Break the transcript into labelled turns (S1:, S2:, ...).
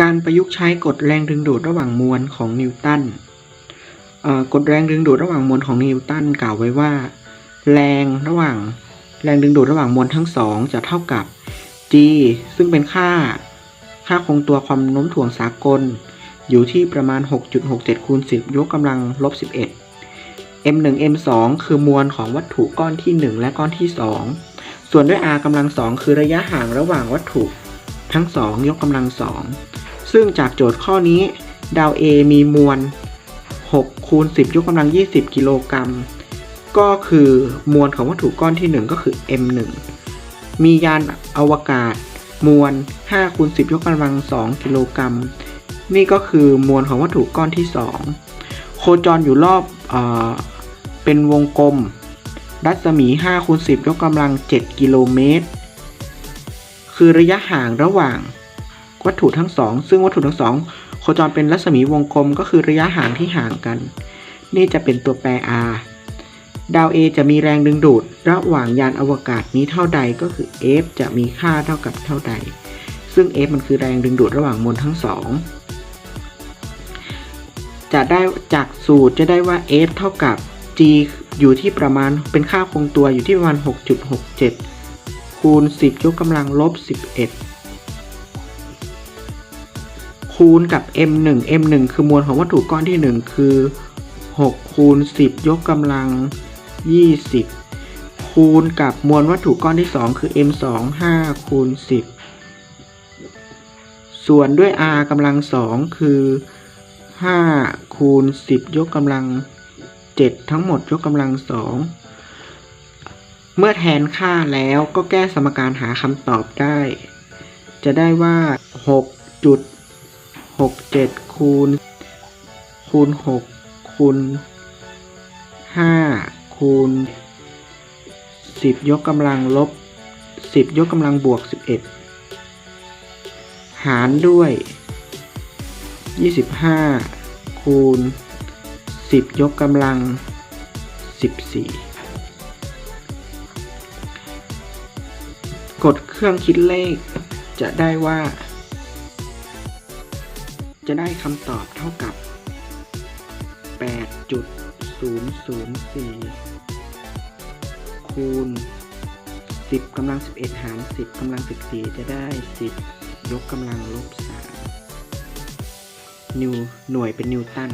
S1: การประยุกต์ใช้กฎแรงดึงดูดระหว่างมวลของนิวตันกฎแรงดึงดูดระหว่างมวลของนิวตันกล่าวไว้ว่า แรงระหว่างแรงดึงดูดระหว่างมวลทั้งสองจะเท่ากับ g ซึ่งเป็นค่า ค่าคงตัวความโน้มถ่วงสากล อยู่ที่ประมาณ 6.67คูณ10 ยกกำลังลบ 11 m1 m2 คือมวลของวัตถุก้อนที่ 1 และก้อนที่ 2 ส่วนด้วย r กำลังสองคือระยะห่างระหว่างวัตถุทั้ง 2 ยกกำลังสอง ซึ่งจากโจทย์ข้อนี้ ดาว A มีมวล 6 คูณ 10 ยกกำลัง 20 กิโลกรัม ก็คือมวลของวัตถุก้อนที่ 1 ก็คือ m1 มียานอวกาศ มวล 5 คูณ 10 ยกกำลัง 2 กิโลกรัม นี่ก็คือมวลของวัตถุก้อนที่ 2 โคจรอยู่รอบเอเป็นวงกลม รัศมี 5 คูณ 10 ยกกำลัง 7 กิโลเมตร คือระยะห่างระหว่าง วัตถุทั้งสอง ซึ่งวัตถุทั้งสองโคจรเป็นรัศมีวงกลมก็คือระยะห่างที่ห่างกัน นี่จะเป็นตัวแปร r ดาว A จะมีแรงดึงดูด ระหว่างยานอวกาศนี้เท่าใดก็คือ F จะมีค่าเท่ากับเท่าใด ซึ่ง F มันคือแรงดึงดูดระหว่างมวลทั้งสองจะได้จากสูตรจะได้ว่า F เท่ากับ G อยู่ที่ประมาณเป็นค่าคงตัวอยู่ที่ประมาณ 6.67 คูณ 10 ยกกำลังลบ 11 คูณกับ m1 m1 คือมวลของวัตถุก้อนที่ 1 คือ 6 คูณ 10 ยกกำลัง 20 คูณกับมวลวัตถุก้อนที่ 2 คือ m2 5 คูณ 10 ส่วนด้วย r กำลัง 2 คือ 5 คูณ 10 ยกกำลัง 7 ทั้งหมดยกกำลัง 2 เมื่อแทนค่าแล้วก็แก้สมการหาคำตอบได้ จะได้ว่า 6.67คูณ คูณ6คูณ5คูณ10ยกกำลังลบ10ยกกำลังบวก11หารด้วย25คูณ10ยกกำลัง14กดเครื่องคิดเลขจะได้ว่า จะได้คำตอบเท่ากับ 8.004 คูณ 10กำลัง 11 หาร 10กำลัง 14 จะได้ 10 ยกกำลังลบ3นิวหน่วยเป็นนิวตัน